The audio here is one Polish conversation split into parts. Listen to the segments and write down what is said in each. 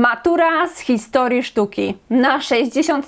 Matura z historii sztuki na 63%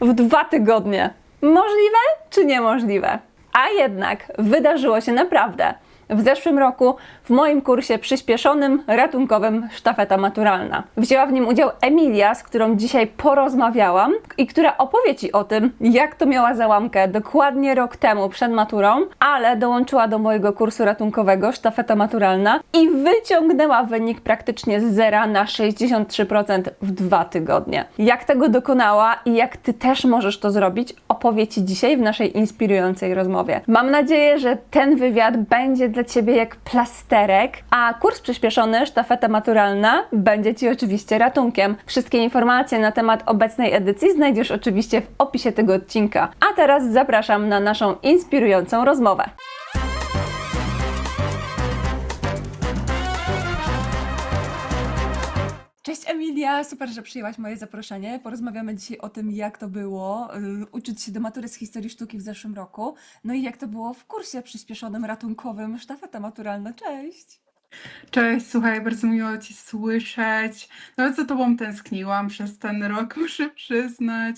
w dwa tygodnie. Możliwe czy niemożliwe? A jednak wydarzyło się naprawdę. W zeszłym roku w moim kursie przyspieszonym, ratunkowym sztafeta maturalna. Wzięła w nim udział Emilia, z którą dzisiaj porozmawiałam i która opowie Ci o tym, jak to miała załamkę dokładnie rok temu przed maturą, ale dołączyła do mojego kursu ratunkowego sztafeta maturalna i wyciągnęła wynik praktycznie z zera na 63% w dwa tygodnie. Jak tego dokonała i jak Ty też możesz to zrobić, opowie Ci dzisiaj w naszej inspirującej rozmowie. Mam nadzieję, że ten wywiad będzie dla Ciebie jak plasterek, a kurs przyspieszony sztafeta maturalna będzie Ci oczywiście ratunkiem. Wszystkie informacje na temat obecnej edycji znajdziesz oczywiście w opisie tego odcinka. A teraz zapraszam na naszą inspirującą rozmowę. Cześć Emilia, super, że przyjęłaś moje zaproszenie. Porozmawiamy dzisiaj o tym, jak to było y, uczyć się do matury z historii sztuki w zeszłym roku, no i jak to było w kursie przyspieszonym ratunkowym sztafeta maturalna. Cześć! Cześć, słuchaj, bardzo miło Cię słyszeć. Nawet za Tobą tęskniłam przez ten rok, muszę przyznać.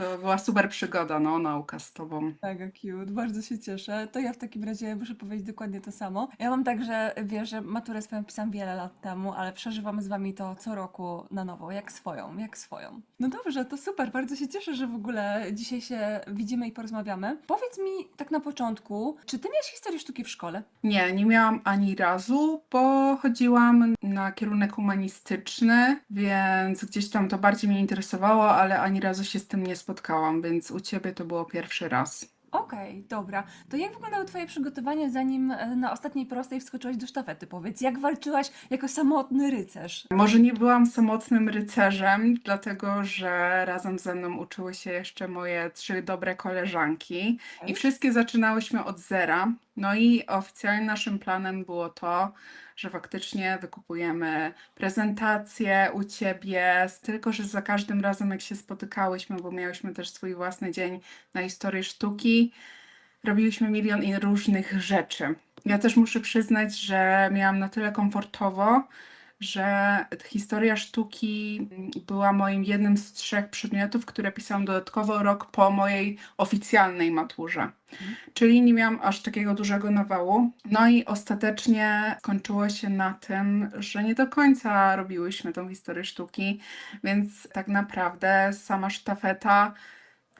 To była super przygoda, no, nauka z Tobą. Mega cute, bardzo się cieszę. To ja w takim razie muszę powiedzieć dokładnie to samo. Ja mam tak, że wiesz, że maturę swoją pisałam wiele lat temu, ale przeżywam z wami to co roku na nowo, jak swoją, jak swoją. No dobrze, to super, bardzo się cieszę, że w ogóle dzisiaj się widzimy i porozmawiamy. Powiedz mi tak na początku, czy ty miałeś historię sztuki w szkole? Nie, nie miałam ani razu, bo chodziłam na kierunek humanistyczny, więc gdzieś tam to bardziej mnie interesowało, ale ani razu się z tym nie spotkałam, więc u Ciebie to było pierwszy raz. Okej, dobra. To jak wyglądały twoje przygotowania, zanim e, na ostatniej prostej wskoczyłaś do sztafety? Powiedz, jak walczyłaś jako samotny rycerz? Może nie byłam samotnym rycerzem, dlatego że razem ze mną uczyły się jeszcze moje trzy dobre koleżanki i Okej. wszystkie zaczynałyśmy od zera. No i oficjalnie naszym planem było to, że faktycznie wykupujemy prezentację u ciebie, tylko że za każdym razem jak się spotykałyśmy, bo miałyśmy też swój własny dzień na historii sztuki, robiłyśmy milion i różnych rzeczy. Ja też muszę przyznać, że miałam na tyle komfortowo, że historia sztuki była moim jednym z trzech przedmiotów, które pisałam dodatkowo rok po mojej oficjalnej maturze. Mhm. Czyli nie miałam aż takiego dużego nawału. No i ostatecznie skończyło się na tym, że nie do końca robiłyśmy tą historię sztuki, więc tak naprawdę sama sztafeta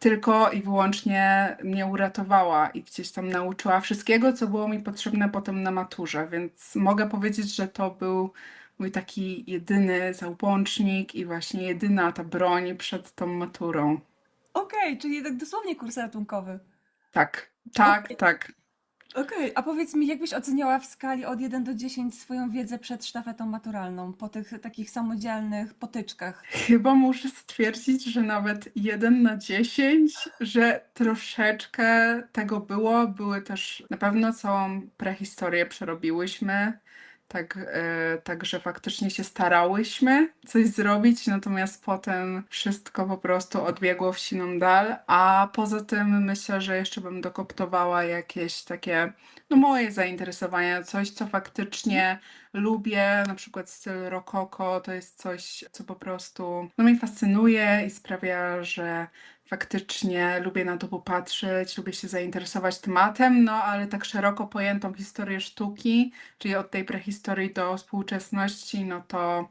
tylko i wyłącznie mnie uratowała i gdzieś tam nauczyła wszystkiego, co było mi potrzebne potem na maturze, więc mogę powiedzieć, że to był mój taki jedyny załącznik i właśnie jedyna ta broń przed tą maturą. Okej, czyli tak dosłownie kurs ratunkowy. Tak, tak, Okej. tak. Okej, a powiedz mi, jakbyś oceniała w skali od 1 do 10 swoją wiedzę przed sztafetą maturalną, po tych takich samodzielnych potyczkach? Chyba muszę stwierdzić, że nawet 1 na 10, że troszeczkę tego było. Były też na pewno całą prehistorię przerobiłyśmy. Tak, e, także faktycznie się starałyśmy coś zrobić, natomiast potem wszystko po prostu odbiegło w siną dal. A poza tym myślę, że jeszcze bym dokoptowała jakieś takie, no moje zainteresowania, coś co faktycznie lubię, na przykład styl rokoko, to jest coś, co po prostu no, mnie fascynuje i sprawia, że faktycznie lubię na to popatrzeć, lubię się zainteresować tematem, no ale tak szeroko pojętą historię sztuki, czyli od tej prehistorii do współczesności, no to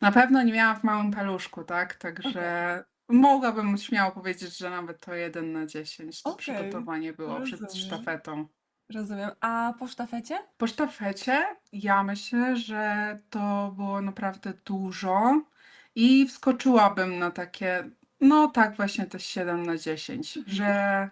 na pewno nie miałam w małym paluszku, tak? Także mogłabym śmiało powiedzieć, że nawet to 1 na 10 to Okej, przygotowanie było przed rozumiem. sztafetą. Rozumiem. A po sztafecie? Po sztafecie ja myślę, że to było naprawdę dużo i wskoczyłabym na takie, no tak, właśnie te 7 na 10, Mhm. że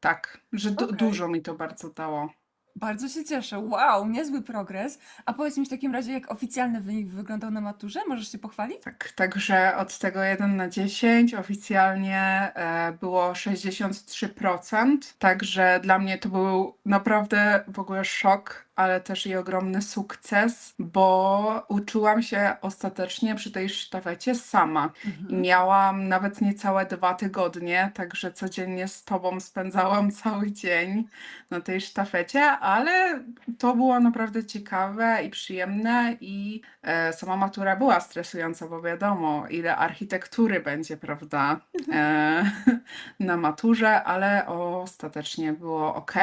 tak, że du- Okej. dużo mi to bardzo dało. Bardzo się cieszę. Wow, niezły progres. A powiedz mi w takim razie, jak oficjalny wynik wyglądał na maturze? Możesz się pochwalić? Tak, także od tego 1 na 10 oficjalnie e, było 63%, także dla mnie to był naprawdę w ogóle szok, ale też i ogromny sukces, bo uczyłam się ostatecznie przy tej sztafecie sama. I miałam nawet niecałe dwa tygodnie, także codziennie z tobą spędzałam cały dzień na tej sztafecie, ale to było naprawdę ciekawe i przyjemne i e, sama matura była stresująca, bo wiadomo, ile architektury będzie, prawda, e, na maturze, ale ostatecznie było ok.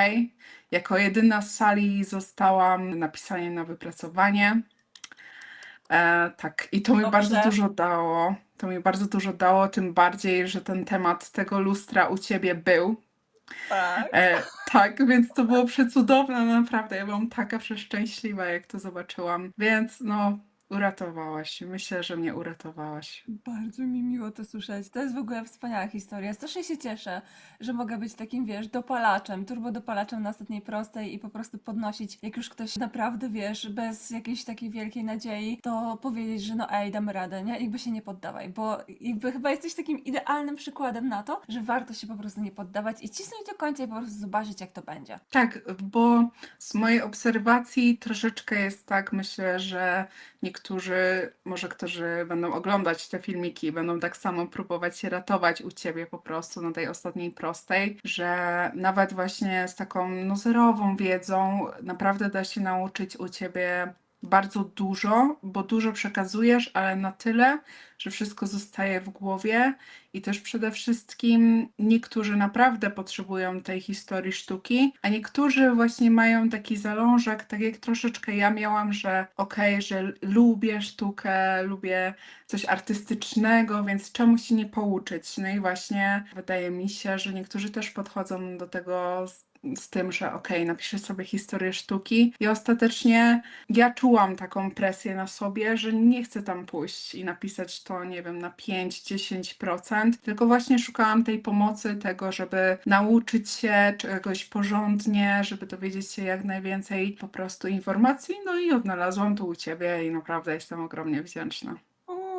Jako jedyna z sali zostałam napisanie na wypracowanie. E, tak, i to mi bardzo Dobrze. dużo dało. To mi bardzo dużo dało, tym bardziej, że ten temat tego lustra u ciebie był. Tak. E, tak, więc to było przecudowne, naprawdę. Ja byłam taka przeszczęśliwa, jak to zobaczyłam. Więc no, uratowałaś. Myślę, że mnie uratowałaś. Bardzo mi miło to słyszeć. To jest w ogóle wspaniała historia. Strasznie się cieszę, że mogę być takim, wiesz, dopalaczem, turbodopalaczem na ostatniej prostej i po prostu podnosić, jak już ktoś naprawdę, wiesz, bez jakiejś takiej wielkiej nadziei, to powiedzieć, że no ej, damy radę, nie? Jakby się nie poddawaj, bo jakby chyba jesteś takim idealnym przykładem na to, że warto się po prostu nie poddawać i cisnąć do końca i po prostu zobaczyć, jak to będzie. Tak, bo z mojej obserwacji troszeczkę jest tak, myślę, że niektórzy, może którzy będą oglądać te filmiki, będą tak samo próbować się ratować u ciebie po prostu na tej ostatniej prostej, że nawet właśnie z taką no, zerową wiedzą naprawdę da się nauczyć u ciebie bardzo dużo, bo dużo przekazujesz, ale na tyle, że wszystko zostaje w głowie i też przede wszystkim niektórzy naprawdę potrzebują tej historii sztuki, a niektórzy właśnie mają taki zalążek, tak jak troszeczkę ja miałam, że okej, że lubię sztukę, lubię coś artystycznego, więc czemu się nie pouczyć? No i właśnie wydaje mi się, że niektórzy też podchodzą do tego z, z tym, że okej, napiszę sobie historię sztuki. I ostatecznie ja czułam taką presję na sobie, że nie chcę tam pójść i napisać to, nie wiem, na 5-10%, tylko właśnie szukałam tej pomocy, tego, żeby nauczyć się czegoś porządnie, żeby dowiedzieć się jak najwięcej po prostu informacji, no i odnalazłam to u Ciebie i naprawdę jestem ogromnie wdzięczna.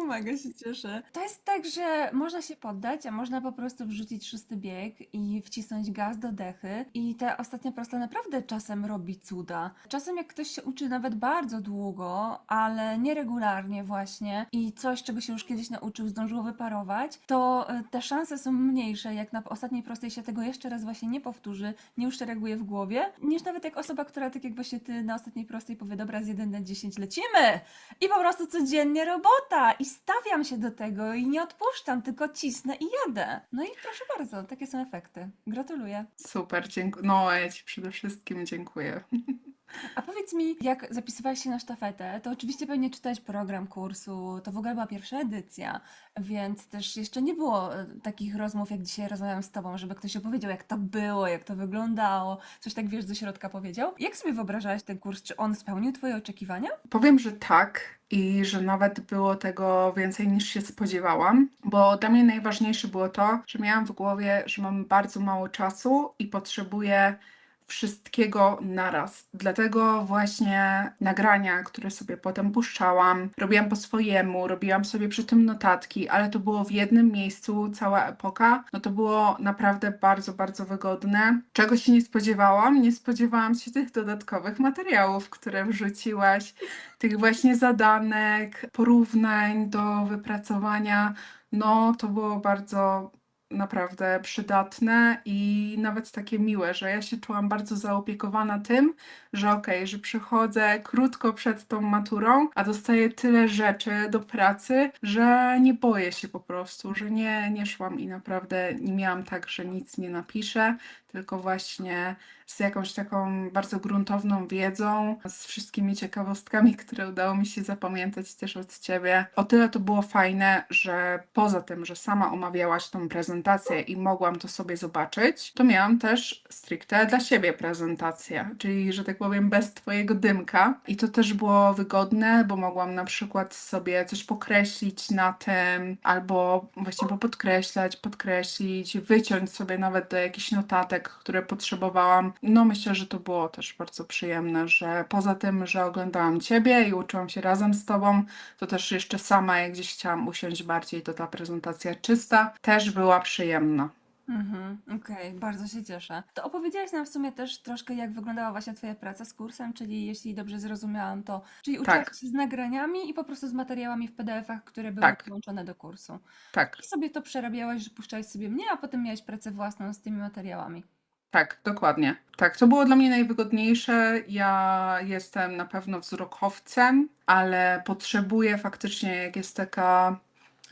Mega się cieszę. To jest tak, że można się poddać, a można po prostu wrzucić szósty bieg i wcisnąć gaz do dechy. I ta ostatnia prosta naprawdę czasem robi cuda. Czasem jak ktoś się uczy nawet bardzo długo, ale nieregularnie właśnie i coś, czego się już kiedyś nauczył, zdążyło wyparować, to e, te szanse są mniejsze, jak na ostatniej prostej się tego jeszcze raz właśnie nie powtórzy, nie uszereguje w głowie, niż nawet jak osoba, która tak jak właśnie ty na ostatniej prostej powie, dobra, z 1 na 10 lecimy! I po prostu codziennie robota i stawiam się do tego i nie odpuszczam, tylko cisnę i jadę. No i proszę bardzo, takie są efekty. Gratuluję. Super, dziękuję. No, ja Ci przede wszystkim dziękuję. A powiedz mi, jak zapisywałaś się na sztafetę, to oczywiście pewnie czytałeś program kursu, to w ogóle była pierwsza edycja, więc też jeszcze nie było e, takich rozmów, jak dzisiaj rozmawiam z tobą, żeby ktoś opowiedział, jak to było, jak to wyglądało, coś tak wiesz, ze środka powiedział. Jak sobie wyobrażałaś ten kurs? Czy on spełnił twoje oczekiwania? Powiem, że tak i że nawet było tego więcej niż się spodziewałam, bo dla mnie najważniejsze było to, że miałam w głowie, że mam bardzo mało czasu i potrzebuję wszystkiego naraz. Dlatego właśnie nagrania, które sobie potem puszczałam, robiłam po swojemu, robiłam sobie przy tym notatki, ale to było w jednym miejscu cała epoka. No to było naprawdę bardzo, bardzo wygodne. Czego się nie spodziewałam? Nie spodziewałam się tych dodatkowych materiałów, które wrzuciłaś, tych właśnie zadanek, porównań do wypracowania. No, to było bardzo naprawdę przydatne i nawet takie miłe, że ja się czułam bardzo zaopiekowana tym, że okej, że przychodzę krótko przed tą maturą, a dostaję tyle rzeczy do pracy, że nie boję się po prostu, że nie, nie szłam i naprawdę nie miałam tak, że nic nie napiszę, tylko właśnie z jakąś taką bardzo gruntowną wiedzą, z wszystkimi ciekawostkami, które udało mi się zapamiętać też od Ciebie. O tyle to było fajne, że poza tym, że sama omawiałaś tą prezentację i mogłam to sobie zobaczyć, to miałam też stricte dla siebie prezentację, czyli, że tak powiem, bez Twojego dymka. I to też było wygodne, bo mogłam na przykład sobie coś pokreślić na tym, albo właśnie popodkreślać, podkreślić, wyciąć sobie nawet do jakichś notatek, które potrzebowałam. No myślę, że to było też bardzo przyjemne, że poza tym, że oglądałam Ciebie i uczyłam się razem z Tobą, to też jeszcze sama, jak gdzieś chciałam usiąść bardziej, to ta prezentacja czysta też była przyjemna. Mhm, okej, bardzo się cieszę. To opowiedziałaś nam w sumie też troszkę, jak wyglądała właśnie Twoja praca z kursem, czyli jeśli dobrze zrozumiałam, to czyli uczyłaś Tak. się z nagraniami i po prostu z materiałami w PDF-ach, które były Tak. połączone do kursu. Tak, I sobie to przerabiałaś, że puszczałaś sobie mnie, a potem miałaś pracę własną z tymi materiałami. tak, dokładnie. Tak, to było dla mnie najwygodniejsze. Ja jestem na pewno wzrokowcem, ale potrzebuję faktycznie, jak jest taka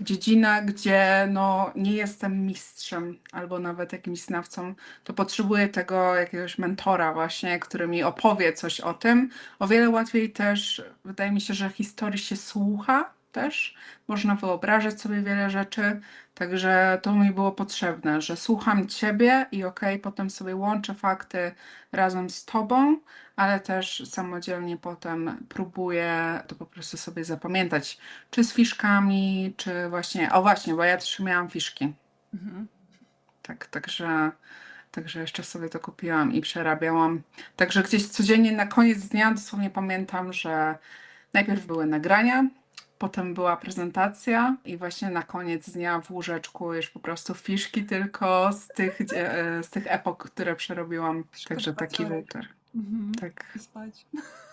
dziedzina, gdzie no, nie jestem mistrzem albo nawet jakimś znawcą, to potrzebuję tego jakiegoś mentora właśnie, który mi opowie coś o tym. O wiele łatwiej też, wydaje mi się, że historii się słucha też. Można wyobrażać sobie wiele rzeczy, także to mi było potrzebne, że słucham ciebie i okej, potem sobie łączę fakty razem z tobą, ale też samodzielnie potem próbuję to po prostu sobie zapamiętać, czy z fiszkami, czy właśnie, o właśnie, bo ja też miałam fiszki. Mhm. Tak, także, także jeszcze sobie to kupiłam i przerabiałam. Także gdzieś codziennie na koniec dnia dosłownie pamiętam, że najpierw były nagrania, potem była prezentacja i właśnie na koniec dnia w łóżeczku już po prostu fiszki tylko z tych, e, z tych epok, które przerobiłam. Także taki Szkoda wieczór. Mhm. Tak. I spać.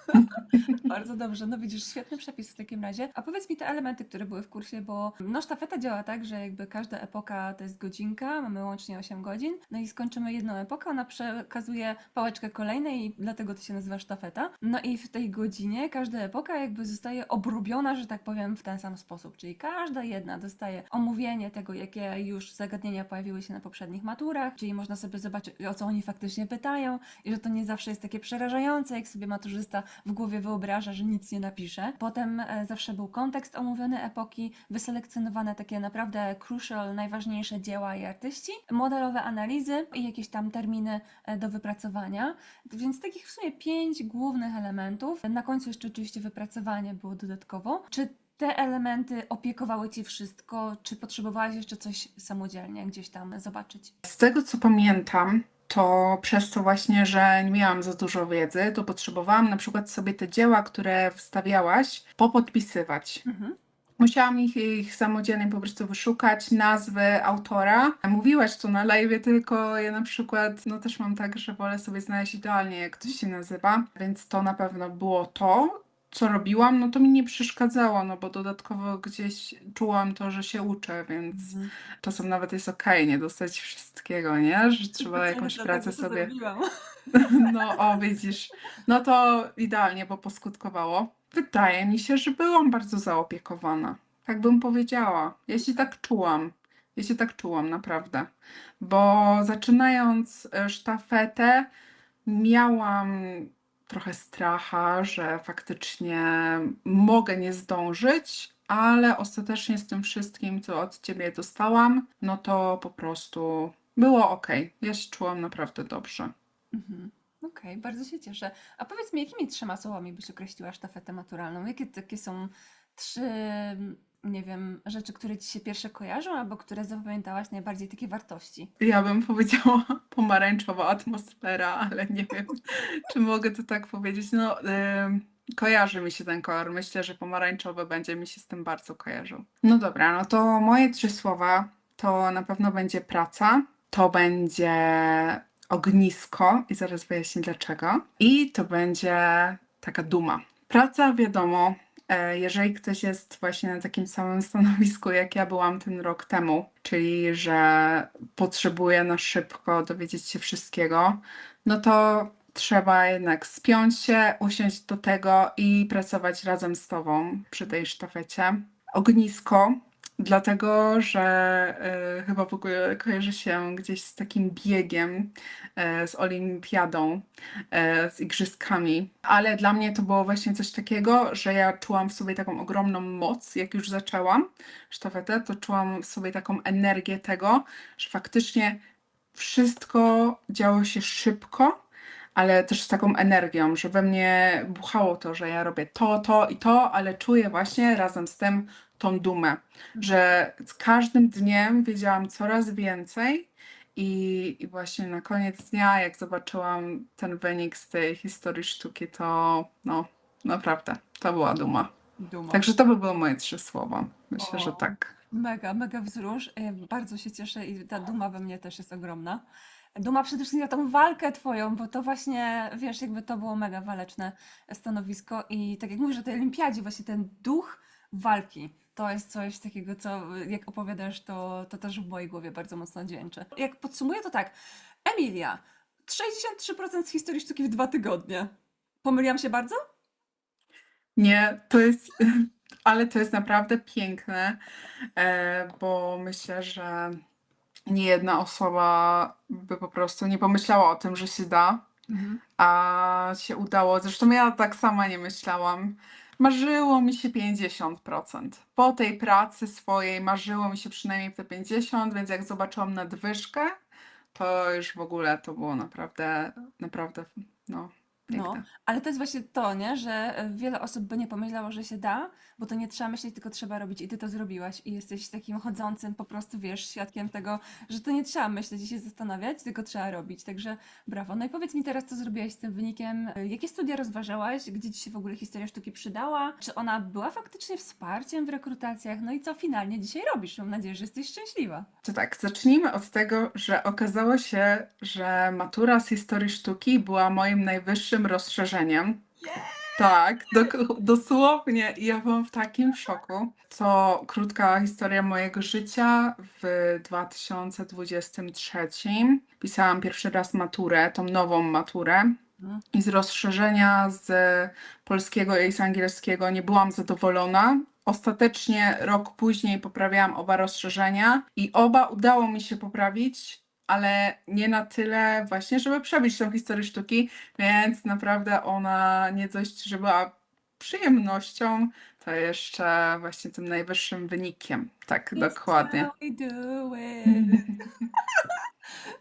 Bardzo dobrze, no widzisz, świetny przepis w takim razie. A powiedz mi te elementy, które były w kursie, bo no sztafeta działa tak, że jakby każda epoka to jest godzinka, mamy łącznie 8 godzin, no i skończymy jedną epokę, ona przekazuje pałeczkę kolejnej i dlatego to się nazywa sztafeta. No i w tej godzinie każda epoka jakby zostaje obrobiona, że tak powiem, w ten sam sposób, czyli każda jedna dostaje omówienie tego, jakie już zagadnienia pojawiły się na poprzednich maturach, czyli można sobie zobaczyć, o co oni faktycznie pytają i że to nie zawsze jest takie przerażające, jak sobie maturzysta w głowie wyobraża, że nic nie napisze. Potem e, zawsze był kontekst omówiony epoki, wyselekcjonowane takie naprawdę crucial, najważniejsze dzieła i artyści, modelowe analizy i jakieś tam terminy e, do wypracowania. Więc takich w sumie pięć głównych elementów. Na końcu jeszcze oczywiście wypracowanie było dodatkowo. Czy te elementy opiekowały Ci wszystko, czy potrzebowałaś jeszcze coś samodzielnie gdzieś tam zobaczyć? Z tego co pamiętam, to przez to właśnie, że nie miałam za dużo wiedzy, to potrzebowałam na przykład sobie te dzieła, które wstawiałaś, popodpisywać. Mhm. Musiałam ich, ich samodzielnie po prostu wyszukać, nazwy autora. Mówiłaś to na live, tylko ja na przykład, no też mam tak, że wolę sobie znaleźć idealnie, jak ktoś się nazywa, więc to na pewno było to. Co robiłam, no to mi nie przeszkadzało, no bo dodatkowo gdzieś czułam to, że się uczę, więc Mhm. czasem nawet jest okej nie dostać wszystkiego, nie? Że trzeba jakąś pracę sobie. No, o, widzisz. No to idealnie, bo poskutkowało. Wydaje mi się, że byłam bardzo zaopiekowana. Tak bym powiedziała. Ja się tak czułam. Ja się tak czułam, naprawdę. Bo zaczynając e, sztafetę, miałam trochę stracha, że faktycznie mogę nie zdążyć, ale ostatecznie z tym wszystkim, co od ciebie dostałam, no to po prostu było ok. Ja się czułam naprawdę dobrze. Mhm. Okej, bardzo się cieszę. A powiedz mi, jakimi trzema słowami byś określiła sztafetę maturalną? Jakie takie są trzy, nie wiem, rzeczy, które ci się pierwsze kojarzą, albo które zapamiętałaś najbardziej takie wartości? Ja bym powiedziała pomarańczowa atmosfera, ale nie wiem, czy mogę to tak powiedzieć. No, ym, kojarzy mi się ten kolor. Myślę, że pomarańczowy będzie mi się z tym bardzo kojarzył. No dobra, no to moje trzy słowa to na pewno będzie praca, to będzie ognisko i zaraz wyjaśnię dlaczego. I to będzie taka duma. Praca, wiadomo, jeżeli ktoś jest właśnie na takim samym stanowisku, jak ja byłam ten rok temu, czyli że potrzebuje na szybko dowiedzieć się wszystkiego, no to trzeba jednak spiąć się, usiąść do tego i pracować razem z tobą przy tej sztafecie. Ognisko, dlatego że y, chyba w ogóle kojarzy się gdzieś z takim biegiem, y, z olimpiadą, y, z igrzyskami, ale dla mnie to było właśnie coś takiego, że ja czułam w sobie taką ogromną moc, jak już zaczęłam sztafetę, to czułam w sobie taką energię tego, że faktycznie wszystko działo się szybko, ale też z taką energią, że we mnie buchało to, że ja robię to, to i to, ale czuję właśnie razem z tym tą dumę, że z każdym dniem wiedziałam coraz więcej i, i właśnie na koniec dnia, jak zobaczyłam ten wynik z tej historii sztuki, to no, naprawdę, to była duma. Duma. Także to by były moje trzy słowa. Myślę, że O. tak. Mega, mega wzrusz. Bardzo się cieszę i ta duma we mnie też jest ogromna. Duma przede wszystkim za tą walkę twoją, bo to właśnie, wiesz, jakby to było mega waleczne stanowisko i tak jak mówisz o tej olimpiadzie, właśnie ten duch walki, to jest coś takiego, co jak opowiadasz, to, to też w mojej głowie bardzo mocno dźwięczy. Jak podsumuję, to tak, Emilia, 63% z historii sztuki w dwa tygodnie. Pomyliłam się bardzo? Nie, to jest, ale to jest naprawdę piękne, e, bo myślę, że nie jedna osoba by po prostu nie pomyślała o tym, że się da, a się udało. Zresztą ja tak sama nie myślałam. Marzyło mi się 50%. Po tej pracy swojej marzyło mi się przynajmniej te 50, więc jak zobaczyłam nadwyżkę, to już w ogóle to było naprawdę, naprawdę, no, No, ale to jest właśnie to, nie? Że e, wiele osób by nie pomyślało, że się da, bo to nie trzeba myśleć, tylko trzeba robić i ty to zrobiłaś i jesteś takim chodzącym po prostu, wiesz, świadkiem tego, że to nie trzeba myśleć i się zastanawiać, tylko trzeba robić, także brawo. No i powiedz mi teraz, co zrobiłaś z tym wynikiem, E, jakie studia rozważałaś, gdzie ci się w ogóle historia sztuki przydała, czy ona była faktycznie wsparciem w rekrutacjach, no i co finalnie dzisiaj robisz? Mam nadzieję, że jesteś szczęśliwa. To tak, zacznijmy od tego, że okazało się, że matura z historii sztuki była moim najwyższym rozszerzeniem. Tak, dok- dosłownie. I ja byłam w takim szoku. To krótka historia mojego życia. W 2023 pisałam pierwszy raz maturę, tą nową maturę. I z rozszerzenia z polskiego i z angielskiego nie byłam zadowolona. Ostatecznie rok później poprawiałam oba rozszerzenia i oba udało mi się poprawić, ale nie na tyle właśnie, żeby przebić tą historię sztuki, więc naprawdę ona nie dość, że była przyjemnością, to jeszcze właśnie tym najwyższym wynikiem. Tak, dokładnie. It's how we do it.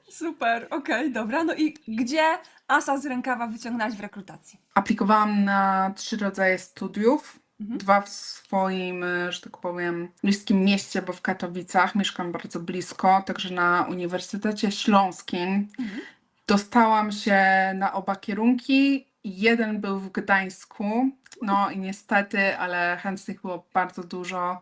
Super, okej, dobra. No i gdzie asa z rękawa wyciągnęłaś w rekrutacji? Aplikowałam na trzy rodzaje studiów. Mhm. Dwa w swoim, e, że tak powiem, bliskim mieście, bo w Katowicach mieszkam bardzo blisko, także na Uniwersytecie Śląskim. Mhm. Dostałam się na oba kierunki. Jeden był w Gdańsku, no i niestety, ale chętnych było bardzo dużo,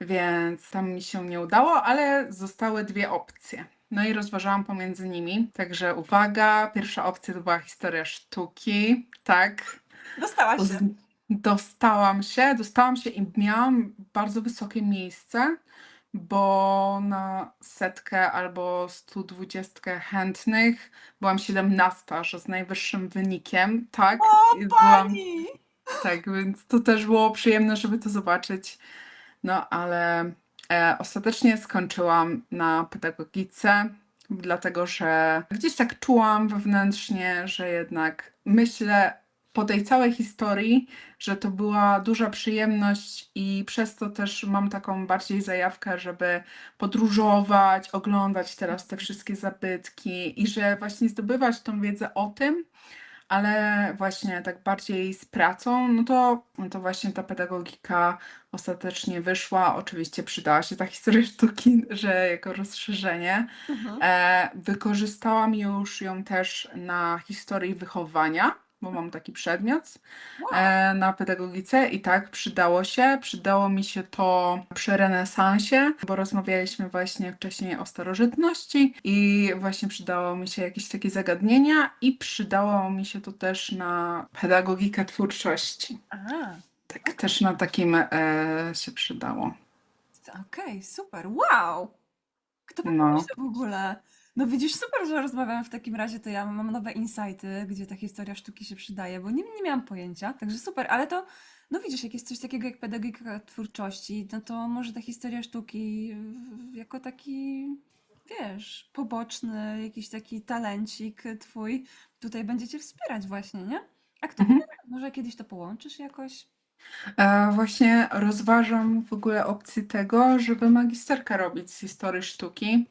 więc tam mi się nie udało, ale zostały dwie opcje. No i rozważałam pomiędzy nimi. Także uwaga, pierwsza opcja to była historia sztuki, tak. Dostałaś się. Uz- Dostałam się, dostałam się i miałam bardzo wysokie miejsce, bo na setkę albo 120 chętnych byłam 17, że z najwyższym wynikiem, tak. i byłam, Pani! tak, więc to też było przyjemne, żeby to zobaczyć. No, ale e, ostatecznie skończyłam na pedagogice, dlatego że gdzieś tak czułam wewnętrznie, że jednak myślę po tej całej historii, że to była duża przyjemność i przez to też mam taką bardziej zajawkę, żeby podróżować, oglądać teraz te wszystkie zabytki i że właśnie zdobywać tą wiedzę o tym, ale właśnie tak bardziej z pracą, no to, no to właśnie ta pedagogika ostatecznie wyszła. Oczywiście przydała się ta historia sztuki, że jako rozszerzenie. Mhm. E, wykorzystałam już ją też na historii wychowania, bo mam taki przedmiot e, na pedagogice i tak przydało się. Przydało mi się to przy renesansie, bo rozmawialiśmy właśnie wcześniej o starożytności i właśnie przydało mi się jakieś takie zagadnienia i przydało mi się to też na pedagogikę twórczości. A, Tak, też na takim e, się przydało. okej, super. Wow! Kto by No. w ogóle? No widzisz, super, że rozmawiam w takim razie, to ja mam nowe insighty, gdzie ta historia sztuki się przydaje, bo nie, nie miałam pojęcia, także super, ale to, no widzisz, jak jest coś takiego jak pedagogika twórczości, no to może ta historia sztuki jako taki, wiesz, poboczny, jakiś taki talencik twój, tutaj będziecie wspierać właśnie, nie? A kto Mhm. wie, może kiedyś to połączysz jakoś? E, Właśnie rozważam w ogóle opcję tego, żeby magisterkę robić z historii sztuki,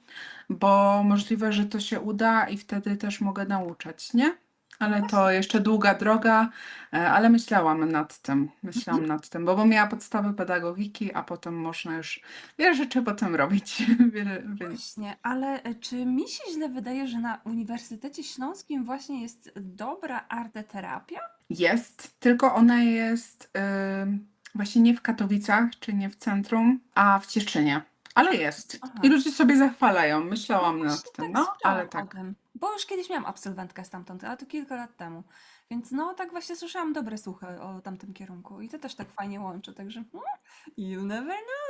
bo możliwe, że to się uda i wtedy też mogę nauczać, nie? Ale to jeszcze długa droga, e, ale myślałam nad tym, myślałam nad tym, bo, bo miała podstawy pedagogiki, a potem można już wiele rzeczy potem robić, wiele, więc Właśnie, ale e, czy mi się źle wydaje, że na Uniwersytecie Śląskim właśnie jest dobra arteterapia? jest, tylko ona jest y, Właśnie nie w Katowicach, czy nie w centrum, a w Cieszynie. Ale jest. Aha. I ludzie sobie zachwalają. Myślałam Właśnie nad tym, tak no, słyszałam ale o tak. tym, bo już kiedyś miałam absolwentkę stamtąd, ale to kilka lat temu. Więc no tak właśnie słyszałam dobre słuchy o tamtym kierunku i to też tak fajnie łączy, także hmm, you never know.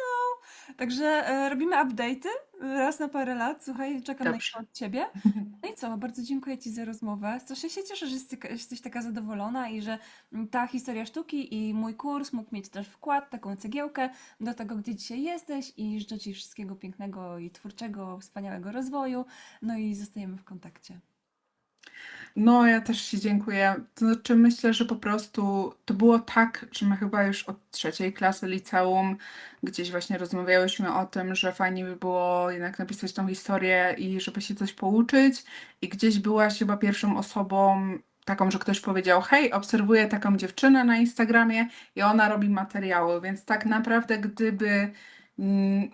Także e, robimy update'y raz na parę lat. Słuchaj, czekam na Dobrze. info od ciebie. No i co, bardzo dziękuję Ci za rozmowę. Strasznie się cieszę, że jesteś, jesteś taka zadowolona i że mm, ta historia sztuki i mój kurs mógł mieć też wkład, taką cegiełkę do tego, gdzie dzisiaj jesteś i życzę Ci wszystkiego pięknego i twórczego, wspaniałego rozwoju. No i zostajemy w kontakcie. No, ja też Ci dziękuję. To znaczy, myślę, że po prostu to było tak, że my chyba już od trzeciej klasy liceum gdzieś właśnie rozmawiałyśmy o tym, że fajnie by było jednak napisać tą historię i żeby się coś pouczyć. I gdzieś byłaś chyba pierwszą osobą taką, że ktoś powiedział: Hej, obserwuję taką dziewczynę na Instagramie i ona robi materiały. Więc tak naprawdę, gdyby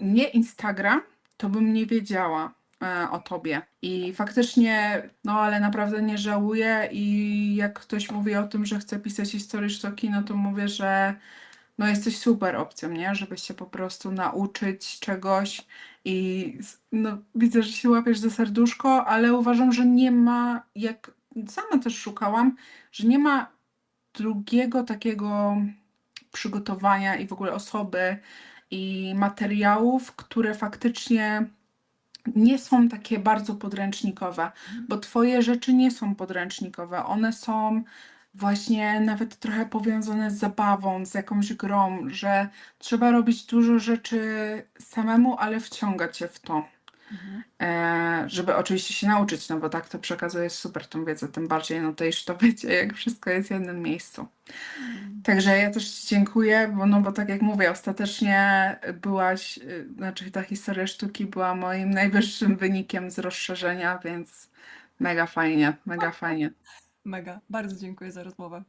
nie Instagram, to bym nie wiedziała o tobie. I faktycznie, no ale naprawdę nie żałuję i jak ktoś mówi o tym, że chce pisać historię sztuki, no to mówię, że no jesteś super opcją, nie? Żeby się po prostu nauczyć czegoś i no widzę, że się łapiesz za serduszko, ale uważam, że nie ma, jak sama też szukałam, że nie ma drugiego takiego przygotowania i w ogóle osoby i materiałów, które faktycznie nie są takie bardzo podręcznikowe, bo twoje rzeczy nie są podręcznikowe. One są właśnie nawet trochę powiązane z zabawą, z jakąś grą, że trzeba robić dużo rzeczy samemu, ale wciągać się w to. Mhm. E, żeby oczywiście się nauczyć, no bo tak to przekazuje super tą wiedzę, tym bardziej no to już to wiecie, jak wszystko jest w jednym miejscu. Także ja też Ci dziękuję, bo no bo tak jak mówię, ostatecznie byłaś, y, znaczy ta historia sztuki była moim najwyższym wynikiem z rozszerzenia, więc mega fajnie, mega fajnie. Mega, bardzo dziękuję za rozmowę.